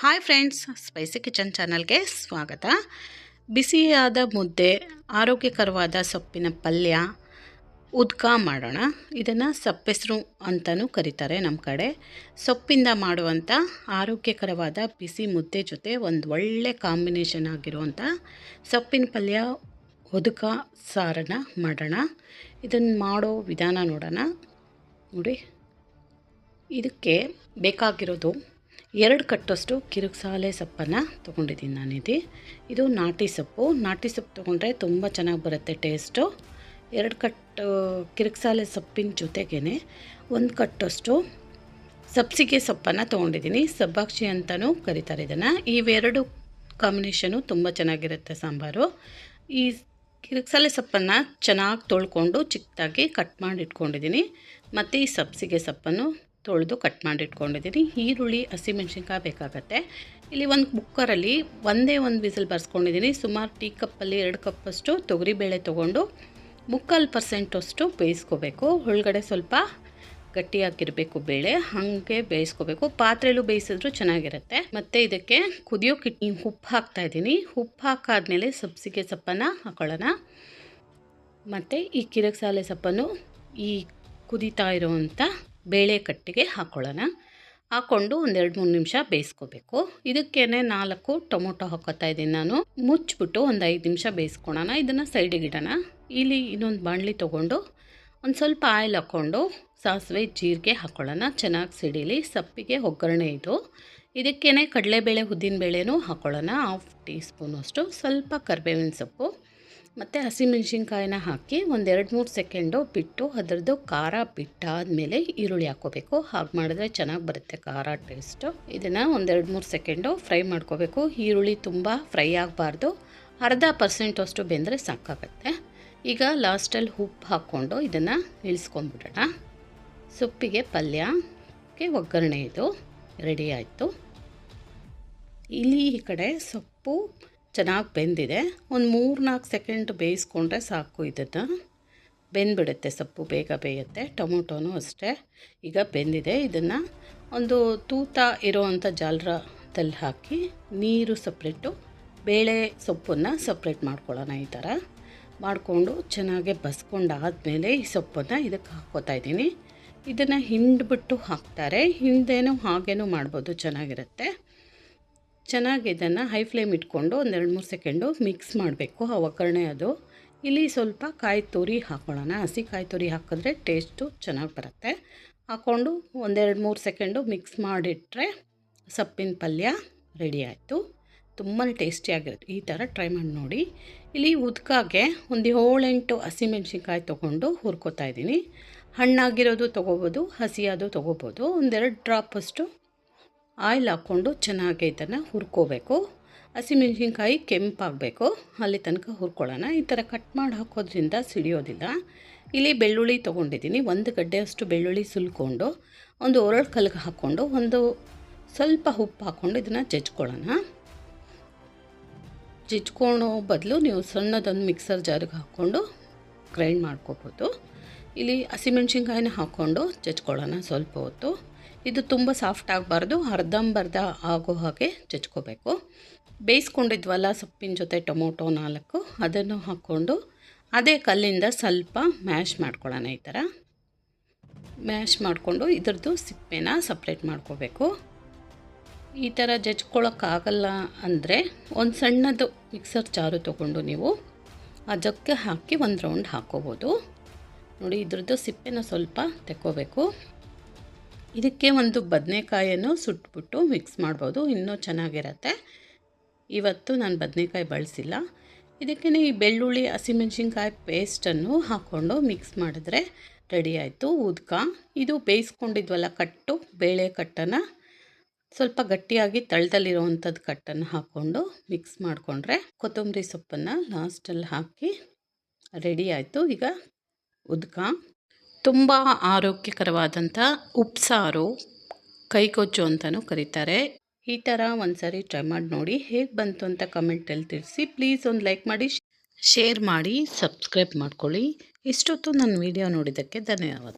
Hi friends spicy kitchen ಚಾನಲ್ಗೆ ಸ್ವಾಗತ. ಬಿಸಿಯಾದ ಮುದ್ದೆ, ಆರೋಗ್ಯಕರವಾದ ಸೊಪ್ಪಿನ ಪಲ್ಯ, ಉದ್ಕ ಮಾಡೋಣ. ಇದನ್ನು ಸಪ್ಪೆಸರು ಅಂತಲೂ ಕರೀತಾರೆ ನಮ್ಮ ಕಡೆ. ಸೊಪ್ಪಿಂದ ಮಾಡುವಂಥ ಆರೋಗ್ಯಕರವಾದ ಬಿಸಿ ಮುದ್ದೆ ಜೊತೆ ಒಂದು ಒಳ್ಳೆ ಕಾಂಬಿನೇಷನ್ ಆಗಿರುವಂಥ ಸೊಪ್ಪಿನ ಪಲ್ಯ ಉದ್ಕ ಸಾರನ್ನು ಮಾಡೋಣ. ಇದನ್ನು ಮಾಡೋ ವಿಧಾನ ನೋಡೋಣ. ನೋಡಿ. ಇದಕ್ಕೆ ಬೇಕಾಗಿರೋದು ಎರಡು ಕಟ್ಟಷ್ಟು ಕಿರುಕ್ಸಾಲೆ ಸೊಪ್ಪನ್ನು ತೊಗೊಂಡಿದ್ದೀನಿ ನಾನಿದು. ಇದು ನಾಟಿ ಸೊಪ್ಪು. ನಾಟಿ ಸೊಪ್ಪು ತೊಗೊಂಡ್ರೆ ತುಂಬ ಚೆನ್ನಾಗಿ ಬರುತ್ತೆ ಟೇಸ್ಟು. ಎರಡು ಕಟ್ಟು ಕಿರುಕ್ಸಾಲೆ ಸೊಪ್ಪಿನ ಜೊತೆಗೇ ಒಂದು ಕಟ್ಟಷ್ಟು ಸಬ್ಸಿಗೆ ಸೊಪ್ಪನ್ನು ತೊಗೊಂಡಿದ್ದೀನಿ. ಸಬ್ಬಾಕ್ಷಿ ಅಂತಲೂ ಕರೀತಾರೆ ಇದನ್ನು. ಇವೆರಡು ಕಾಂಬಿನೇಷನು ತುಂಬ ಚೆನ್ನಾಗಿರುತ್ತೆ ಸಾಂಬಾರು. ಈ ಕಿರುಕ್ಸಾಲೆ ಸೊಪ್ಪನ್ನು ಚೆನ್ನಾಗಿ ತೊಳ್ಕೊಂಡು ಚಿಕ್ಕದಾಗಿ ಕಟ್ ಮಾಡಿ ಇಟ್ಕೊಂಡಿದ್ದೀನಿ ಮತ್ತು ಈ ಸಬ್ಸಿಗೆ ಸೊಪ್ಪನ್ನು ತೊಳೆದು ಕಟ್ ಮಾಡಿ ಇಟ್ಕೊಂಡಿದ್ದೀನಿ. ಈರುಳ್ಳಿ ಹಸಿಮೆಣ್ಸಿನ್ಕಾಯಿ ಬೇಕಾಗತ್ತೆ. ಇಲ್ಲಿ ಒಂದು ಕುಕ್ಕರಲ್ಲಿ ಒಂದೇ ಒಂದು ವಿಸಿಲ್ ಬರ್ಸ್ಕೊಂಡಿದ್ದೀನಿ. ಸುಮಾರು ಟೀ ಕಪ್ಪಲ್ಲಿ ಎರಡು ಕಪ್ಪಷ್ಟು ತೊಗರಿಬೇಳೆ ತೊಗೊಂಡು ಮುಕ್ಕಾಲು ಪರ್ಸೆಂಟಷ್ಟು ಬೇಯಿಸ್ಕೋಬೇಕು. ಒಳಗಡೆ ಸ್ವಲ್ಪ ಗಟ್ಟಿಯಾಗಿರಬೇಕು ಬೇಳೆ, ಹಾಗೆ ಬೇಯಿಸ್ಕೋಬೇಕು. ಪಾತ್ರೆಯಲ್ಲೂ ಬೇಯಿಸಿದ್ರು ಚೆನ್ನಾಗಿರುತ್ತೆ. ಮತ್ತು ಇದಕ್ಕೆ ಕುದಿಯೋಕೆ ಉಪ್ಪು ಹಾಕ್ತಾಯಿದ್ದೀನಿ ಉಪ್ಪು ಹಾಕಾದ್ಮೇಲೆ ಸಬ್ಸಿಗೆ ಸೊಪ್ಪನ್ನು ಹಾಕೊಳ್ಳೋಣ. ಮತ್ತು ಈ ಕಿರಕ್ಸಾಲೆ ಸೊಪ್ಪನ್ನು ಈ ಕುದೀತಾ ಇರೋವಂಥ ಬೇಳೆ ಕಟ್ಟಿಗೆ ಹಾಕ್ಕೊಳ್ಳೋಣ ಹಾಕ್ಕೊಂಡು ಒಂದೆರಡು ಮೂರು ನಿಮಿಷ ಬೇಯಿಸ್ಕೋಬೇಕು. ಇದಕ್ಕೇನೆ ನಾಲ್ಕು ಟೊಮೊಟೊ ಹಾಕೋತಾ ಇದ್ದೀನಿ ನಾನು. ಮುಚ್ಚಿಬಿಟ್ಟು ಒಂದು ಐದು ನಿಮಿಷ ಬೇಯಿಸ್ಕೊಳೋಣ ಇದನ್ನು ಸೈಡಿಗೆ ಇಡೋಣ. ಇಲ್ಲಿ ಇನ್ನೊಂದು ಬಾಣಲಿ ತೊಗೊಂಡು ಒಂದು ಸ್ವಲ್ಪ ಆಯಿಲ್ ಹಾಕ್ಕೊಂಡು ಸಾಸಿವೆ, ಜೀರಿಗೆ ಹಾಕ್ಕೊಳ್ಳೋಣ ಚೆನ್ನಾಗಿ ಸಿಡೀಲಿ. ಸಪ್ಪಿಗೆ ಒಗ್ಗರಣೆ ಇದು. ಇದಕ್ಕೇನೆ ಕಡಲೆಬೇಳೆ, ಉದ್ದಿನಬೇಳೆನೂ ಹಾಕ್ಕೊಳ್ಳೋಣ ಹಾಫ್ ಟೀ ಸ್ಪೂನಷ್ಟು ಸ್ವಲ್ಪ ಕರಿಬೇವಿನ ಸೊಪ್ಪು. ಮತ್ತು ಹಸಿಮೆಣ್ಸಿನ್ಕಾಯಿನ ಹಾಕಿ ಒಂದೆರಡು ಮೂರು ಸೆಕೆಂಡು ಬಿಟ್ಟು ಅದರದ್ದು ಖಾರ ಬಿಟ್ಟಾದಮೇಲೆ ಈರುಳ್ಳಿ ಹಾಕ್ಕೋಬೇಕು. ಹಾಗೆ ಮಾಡಿದ್ರೆ ಚೆನ್ನಾಗಿ ಬರುತ್ತೆ ಖಾರ ಟೇಸ್ಟು ಇದನ್ನು ಒಂದೆರಡು ಮೂರು ಸೆಕೆಂಡು ಫ್ರೈ ಮಾಡ್ಕೋಬೇಕು. ಈರುಳ್ಳಿ ತುಂಬ ಫ್ರೈ ಆಗಬಾರ್ದು. ಅರ್ಧ ಪರ್ಸೆಂಟ್ ಅಷ್ಟು ಬೆಂದರೆ ಸಾಕಾಗತ್ತೆ. ಈಗ ಲಾಸ್ಟಲ್ಲಿ ಉಪ್ಪು ಹಾಕ್ಕೊಂಡು ಇದನ್ನು ಇಳಿಸ್ಕೊಂಡ್ಬಿಡೋಣ ಸೊಪ್ಪಿಗೆ ಪಲ್ಯಕ್ಕೆ ಒಗ್ಗರಣೆ ಇದು. ರೆಡಿ ಆಯಿತು. ಇಲ್ಲಿ ಈ ಕಡೆ ಸೊಪ್ಪು ಚೆನ್ನಾಗಿ ಬೆಂದಿದೆ. ಒಂದು ಮೂರು ನಾಲ್ಕು ಸೆಕೆಂಡ್ ಬೇಯಿಸ್ಕೊಂಡ್ರೆ ಸಾಕು ಇದನ್ನು ಬೆಂದ್ಬಿಡುತ್ತೆ ಸೊಪ್ಪು, ಬೇಗ ಬೇಯುತ್ತೆ. ಟೊಮೊಟೊನೂ ಅಷ್ಟೇ. ಈಗ ಬೆಂದಿದೆ. ಇದನ್ನು ಒಂದು ತೂತ ಇರೋವಂಥ ಜಾಲರದಲ್ಲಿ ಹಾಕಿ ನೀರು ಸಪ್ರೇಟು, ಬೇಳೆ ಸೊಪ್ಪನ್ನು ಸಪ್ರೇಟ್ ಮಾಡ್ಕೊಳ್ಳೋಣ ಈ ಥರ. ಮಾಡಿಕೊಂಡು ಚೆನ್ನಾಗಿ ಬಸ್ಕೊಂಡಾದಮೇಲೆ ಈ ಸೊಪ್ಪನ್ನು ಇದಕ್ಕೆ ಹಾಕ್ಕೋತಾ ಇದ್ದೀನಿ. ಇದನ್ನು ಹಿಂಡ್ಬಿಟ್ಟು ಹಾಕ್ತಾರೆ. ಹಿಂದೇನೂ ಹಾಗೇನೂ ಮಾಡ್ಬೋದು. ಚೆನ್ನಾಗಿರುತ್ತೆ. ಚೆನ್ನಾಗಿ ಇದನ್ನು ಹೈ ಫ್ಲೇಮ್ ಇಟ್ಕೊಂಡು ಒಂದೆರಡು ಮೂರು ಸೆಕೆಂಡು ಮಿಕ್ಸ್ ಮಾಡಬೇಕು ಆ ಒಗ್ಗರಣೆ ಅದು. ಇಲ್ಲಿ ಸ್ವಲ್ಪ ಕಾಯಿ ತುರಿ ಹಾಕ್ಕೊಳ್ಳೋಣ ಹಸಿ ಕಾಯಿ ತುರಿ ಹಾಕಿದ್ರೆ ಟೇಸ್ಟು ಚೆನ್ನಾಗಿ ಬರುತ್ತೆ. ಹಾಕ್ಕೊಂಡು ಒಂದೆರಡು ಮೂರು ಸೆಕೆಂಡು ಮಿಕ್ಸ್ ಮಾಡಿಟ್ರೆ ಸೊಪ್ಪಿನ ಪಲ್ಯ ರೆಡಿ ಆಯಿತು. ತುಂಬಾ ಟೇಸ್ಟಿಯಾಗಿರುತ್ತೆ. ಈ ಥರ ಟ್ರೈ ಮಾಡಿ ನೋಡಿ. ಇಲ್ಲಿ ಉದ್ಕಾಗೆ ಒಂದು ಏಳೆಂಟು ಹಸಿಮೆಣ್ಸಿನ್ಕಾಯಿ ತೊಗೊಂಡು ಹುರ್ಕೋತಾ ಇದ್ದೀನಿ. ಹಣ್ಣಾಗಿರೋದು ತೊಗೋಬೋದು, ಹಸಿಯಾದು ತೊಗೋಬೋದು. ಒಂದೆರಡು ಡ್ರಾಪಷ್ಟು ಆಯಿಲ್ ಹಾಕ್ಕೊಂಡು ಚೆನ್ನಾಗಿ ಇದನ್ನು ಹುರ್ಕೋಬೇಕು. ಹಸಿಮೆಣಸಿನ್ಕಾಯಿ ಕೆಂಪಾಗಬೇಕು. ಅಲ್ಲಿ ತನಕ ಹುರ್ಕೊಳ್ಳೋಣ. ಈ ಥರ ಕಟ್ ಮಾಡಿ ಹಾಕೋದ್ರಿಂದ ಸಿಡಿಯೋದಿಲ್ಲ. ಇಲ್ಲಿ ಬೆಳ್ಳುಳ್ಳಿ ತೊಗೊಂಡಿದ್ದೀನಿ. ಒಂದು ಗಡ್ಡೆಯಷ್ಟು ಬೆಳ್ಳುಳ್ಳಿ ಸುಲ್ಕೊಂಡು ಒಂದು ಒರಳು ಕಲ್ಗೆ ಹಾಕ್ಕೊಂಡು ಒಂದು ಸ್ವಲ್ಪ ಉಪ್ಪು ಹಾಕ್ಕೊಂಡು ಇದನ್ನು ಜಜ್ಕೊಳ್ಳೋಣ. ಜಜ್ಕೊಳ್ಳೋ ಬದಲು ನೀವು ಸಣ್ಣದೊಂದು ಮಿಕ್ಸರ್ ಜಾರಿಗೆ ಹಾಕ್ಕೊಂಡು ಗ್ರೈಂಡ್ ಮಾಡ್ಕೋಬೋದು. ಇಲ್ಲಿ ಹಸಿಮೆಣ್ಸಿನ್ಕಾಯಿನ ಹಾಕ್ಕೊಂಡು ಚಚ್ಕೊಳ್ಳೋಣ ಸ್ವಲ್ಪ ಹೊತ್ತು. ಇದು ತುಂಬ ಸಾಫ್ಟ್ ಆಗಬಾರ್ದು, ಅರ್ಧಂಬರ್ಧ ಆಗೋ ಹಾಗೆ ಚಚ್ಕೋಬೇಕು. ಬೇಯಿಸ್ಕೊಂಡಿದ್ವಲ್ಲ ಸೊಪ್ಪಿನ ಜೊತೆ ಟೊಮೊಟೊ ನಾಲ್ಕು, ಅದನ್ನು ಹಾಕ್ಕೊಂಡು ಅದೇ ಕಲ್ಲಿಂದ ಸ್ವಲ್ಪ ಮ್ಯಾಶ್ ಮಾಡ್ಕೊಳ್ಳೋಣ ಈ ಥರ. ಮ್ಯಾಶ್ ಮಾಡಿಕೊಂಡು ಇದ್ರದ್ದು ಸಿಪ್ಪೆನ ಸಪ್ರೇಟ್ ಮಾಡ್ಕೋಬೇಕು. ಈ ಥರ ಜಜ್ಕೊಳ್ಳೋಕ್ಕಾಗಲ್ಲ ಅಂದರೆ ಒಂದು ಸಣ್ಣದು ಮಿಕ್ಸರ್ ಚಾರು ತೊಗೊಂಡು ನೀವು ಆ ಜಕ್ಕೆ ಹಾಕಿ ಒಂದು ರೌಂಡ್ ಹಾಕ್ಕೋಬೋದು. ನೋಡಿ, ಇದ್ರದ್ದು ಸಿಪ್ಪೆನ ಸ್ವಲ್ಪ ತೆಕ್ಕೋಬೇಕು. ಇದಕ್ಕೆ ಒಂದು ಬದನೆಕಾಯನ್ನು ಸುಟ್ಬಿಟ್ಟು ಮಿಕ್ಸ್ ಮಾಡ್ಬೋದು, ಇನ್ನೂ ಚೆನ್ನಾಗಿರತ್ತೆ. ಇವತ್ತು ನಾನು ಬದನೆಕಾಯಿ ಬಳಸಿಲ್ಲ. ಇದಕ್ಕೆ ಈ ಬೆಳ್ಳುಳ್ಳಿ, ಹಸಿಮೆಣ್ಸಿನ್ಕಾಯಿ ಪೇಸ್ಟನ್ನು ಹಾಕ್ಕೊಂಡು ಮಿಕ್ಸ್ ಮಾಡಿದ್ರೆ ರೆಡಿ ಆಯಿತು, ಉದ್ಕ. ಇದು ಬೇಯಿಸ್ಕೊಂಡಿದ್ವಲ್ಲ ಕಟ್ಟು, ಬೇಳೆ ಕಟ್ಟನ್ನು. ಸ್ವಲ್ಪ ಗಟ್ಟಿಯಾಗಿ ತಳದಲ್ಲಿರುವಂಥದ್ದು ಕಟ್ಟನ್ನು ಹಾಕ್ಕೊಂಡು ಮಿಕ್ಸ್ ಮಾಡಿಕೊಂಡ್ರೆ ಕೊತ್ತಂಬರಿ ಸೊಪ್ಪನ್ನು ಲಾಸ್ಟಲ್ಲಿ ಹಾಕಿ ರೆಡಿ ಆಯಿತು. ಈಗ ಉದ್ಕ. ತುಂಬ ಆರೋಗ್ಯಕರವಾದಂಥ ಉಪ್ಸಾರು ಕೈಕೊಚ್ಚು ಅಂತಲೂ ಕರೀತಾರೆ. ಈ ಥರ ಒಂದು ಸರಿ ಟ್ರೈ ಮಾಡಿ ನೋಡಿ ಹೇಗೆ ಬಂತು ಅಂತ ಕಮೆಂಟಲ್ಲಿ ತಿಳಿಸಿ. ಪ್ಲೀಸ್ ಒಂದು ಲೈಕ್ ಮಾಡಿ ಶೇರ್ ಮಾಡಿ ಸಬ್ಸ್ಕ್ರೈಬ್ ಮಾಡ್ಕೊಳ್ಳಿ. ಇಷ್ಟೊತ್ತು ನನ್ನ ವಿಡಿಯೋ ನೋಡಿದ್ದಕ್ಕೆ ಧನ್ಯವಾದ.